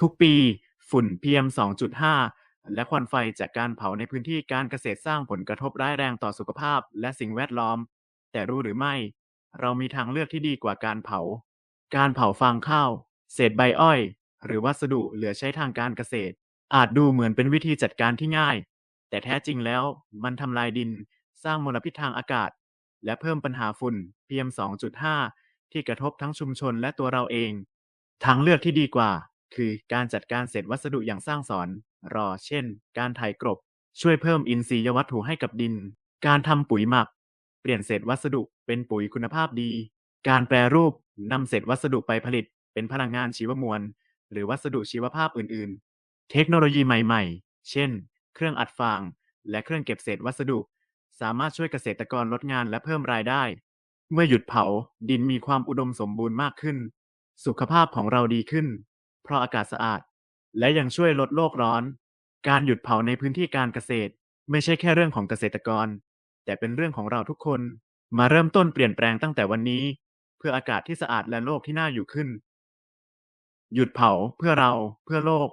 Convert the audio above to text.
ทุกปีฝุ่น PM 2.5 และควันไฟจากการเผาในพื้นที่การเกษตรสร้างผลกระทบร้ายแรงต่อสุขภาพและสิ่งแวดล้อม แต่รู้หรือไม่ เรามีทางเลือกที่ดีกว่าการเผา การเผาฟางข้าว เศษใบอ้อย หรือวัสดุเหลือใช้ทางการเกษตร อาจดูเหมือนเป็นวิธีจัดการที่ง่าย แต่แท้จริงแล้วมันทำลายดิน สร้างมลพิษทางอากาศ และเพิ่มปัญหาฝุ่น PM 2.5 ที่กระทบทั้งชุมชนและตัวเราเอง ทางเลือกที่ดีกว่า คือการจัดการเศษวัสดุอย่างสร้างสรรค์รอ เช่น การไถกลบช่วยเพิ่มอินทรียวัตถุให้กับดิน การทำปุ๋ยหมัก เปลี่ยนเศษวัสดุเป็นปุ๋ยคุณภาพดี การแปรรูปนำเศษวัสดุไปผลิต เป็นพลังงานชีวมวล หรือวัสดุชีวภาพอื่น ๆ เทคโนโลยีใหม่ ๆ เช่น เครื่องอัดฟาง และเครื่องเก็บเศษวัสดุ สามารถช่วยเกษตรกรลดงานและเพิ่มรายได้ เมื่อหยุดเผา ดินมีความอุดมสมบูรณ์มากขึ้น สุขภาพของเราดีขึ้น เพราะอากาศสะอาด และยังช่วยลดโลกร้อน การหยุดเผาในพื้นที่การเกษตร ไม่ใช่แค่เรื่องของเกษตรกร แต่เป็นเรื่องของเราทุกคน มาเริ่มต้นเปลี่ยนแปลงตั้งแต่วันนี้ เพื่ออากาศที่สะอาดและโลกที่น่าอยู่ขึ้น หยุดเผาเพื่อเราเพื่อโลก